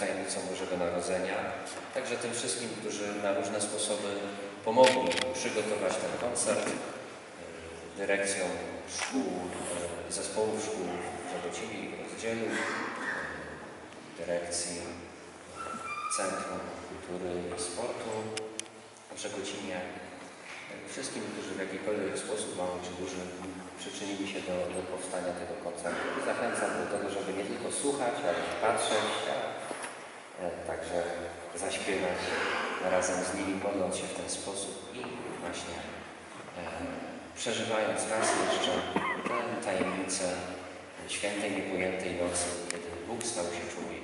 tajemnicą Bożego Narodzenia. Także tym wszystkim, którzy na różne sposoby pomogli przygotować ten koncert, e, dyrekcją szkół, e, zespołów szkół w Żabocinie i Rozdzielu, e, dyrekcji Centrum Kultury i Sportu w Żegocinie, wszystkim, którzy w jakikolwiek sposób, mały czy duży, przyczynili się do, do powstania tego koncertu. Zachęcam do tego, żeby nie tylko słuchać, ale i patrzeć, e, także zaśpiewać razem z nimi, modląc się w ten sposób i właśnie e, przeżywając raz jeszcze tę tajemnicę świętej, niepojętej nocy, kiedy Bóg stał się człowiekiem.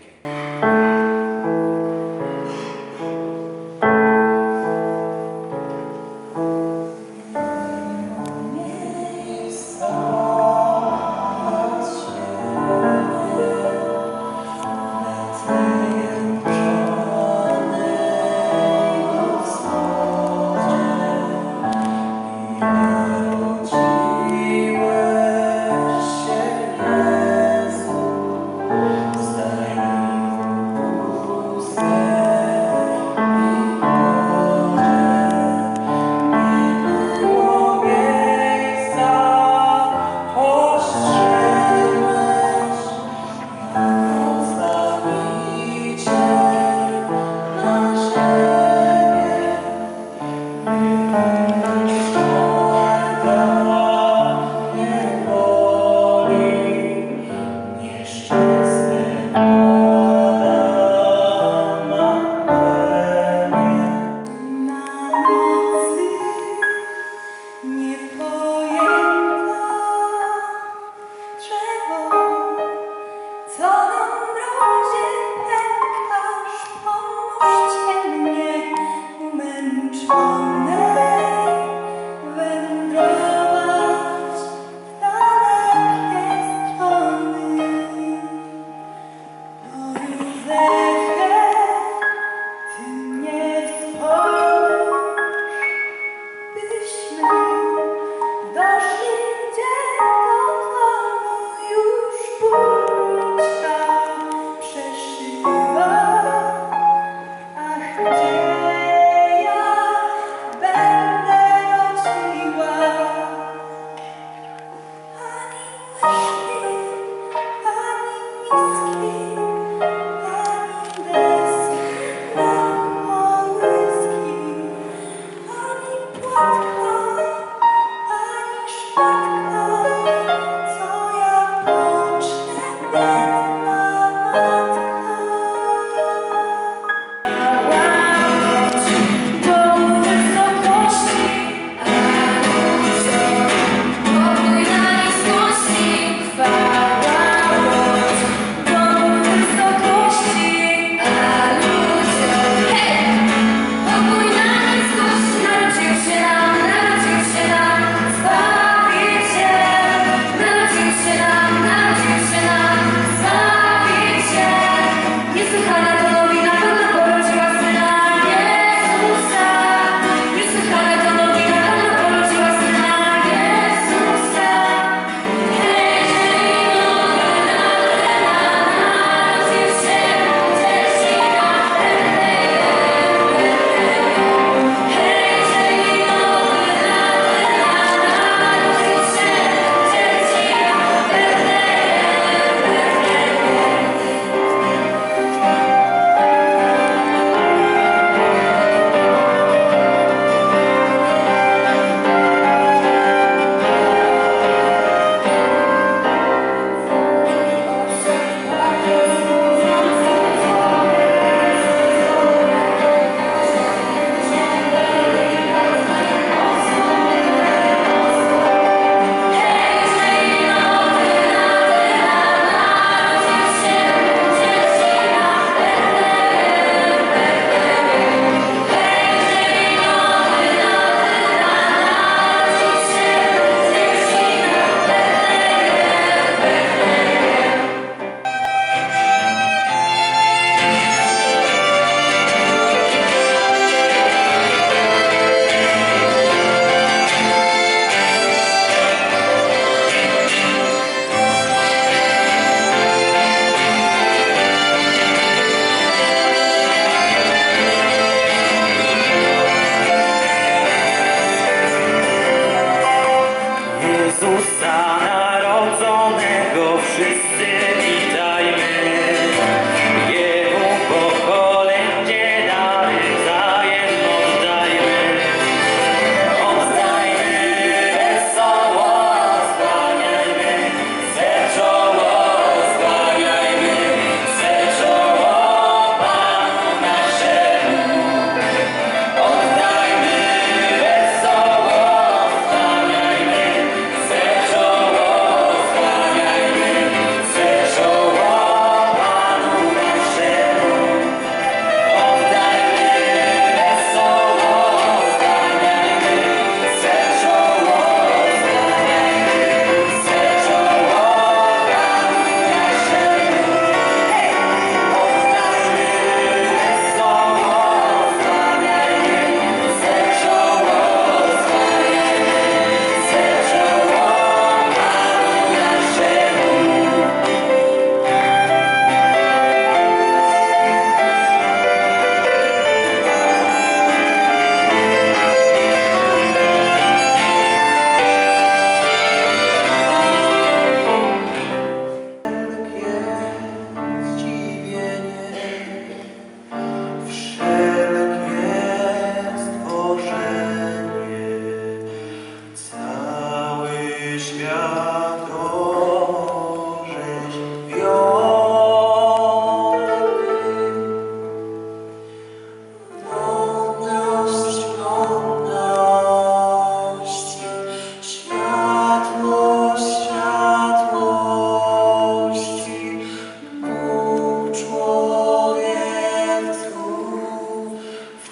Texas City.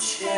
change.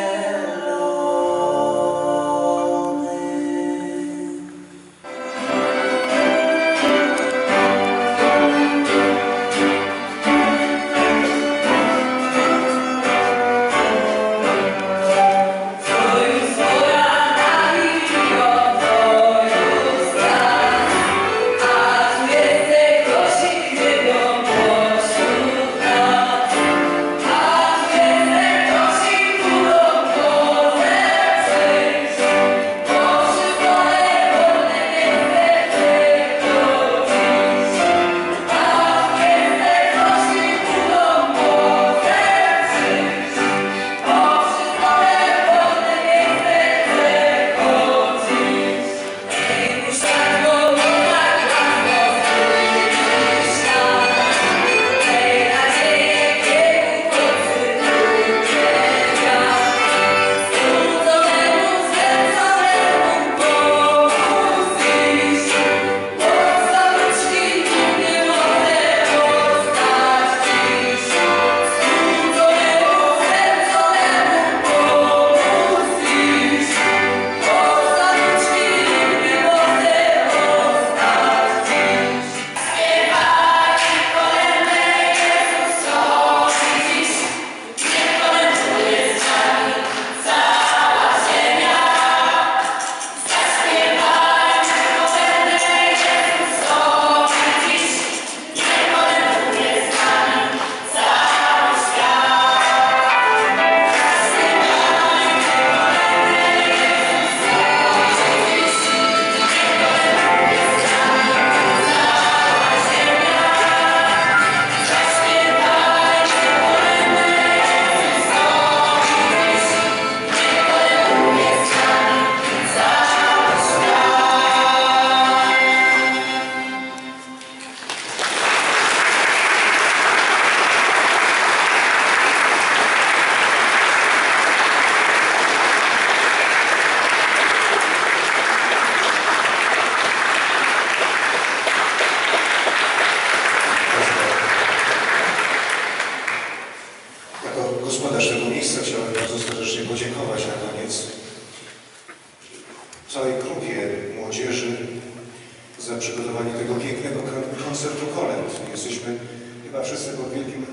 Za przygotowanie tego pięknego kon- koncertu kolęd. Jesteśmy chyba wszyscy pod wielkim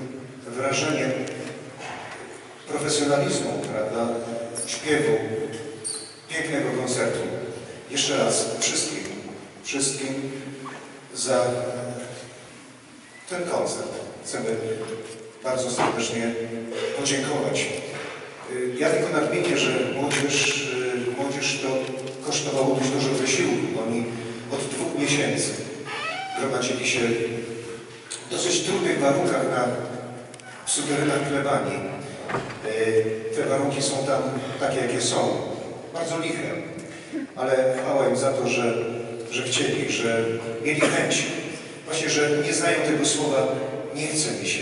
wrażeniem profesjonalizmu, prawda, śpiewu, pięknego koncertu. Jeszcze raz wszystkim, wszystkim za ten koncert chcemy bardzo serdecznie podziękować. Y, Ja tylko nadmienię, że młodzież, y, młodzież to kosztowało dość dużo wysiłku. Oni od dwóch miesięcy gromadzili się w dosyć trudnych warunkach na suterynach plebanii. Y, Te warunki są tam takie, jakie są. Bardzo liche. Ale chwała im za to, że, że chcieli, że mieli chęć. Właśnie, że nie znają tego słowa nie chce mi się.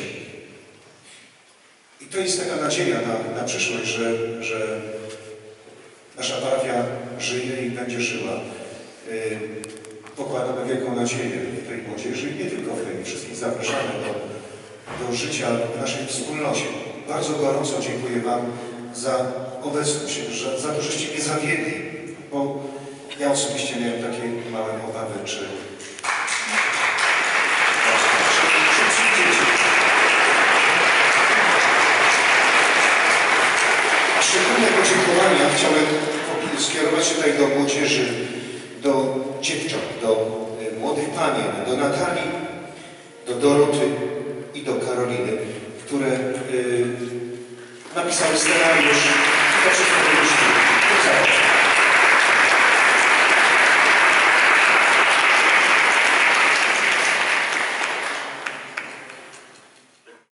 I to jest taka nadzieja na, na przyszłość, że, że nasza parafia żyje i będzie żyła. Pokładamy wielką nadzieję w tej młodzieży i nie tylko w tej. Wszystkich zapraszamy do, do życia w naszej wspólnocie. Bardzo gorąco dziękuję Wam za obecność, że, za to, żeście mnie zawiedli, bo ja osobiście miałem takie małe obawy, czy, szczególne podziękowania chciałem skierować tutaj do młodzieży, do dziewcząt, do y, młodych panien, do Natalii, do Doroty i do Karoliny, które y, napisały scenariusz. To wszystko byliście.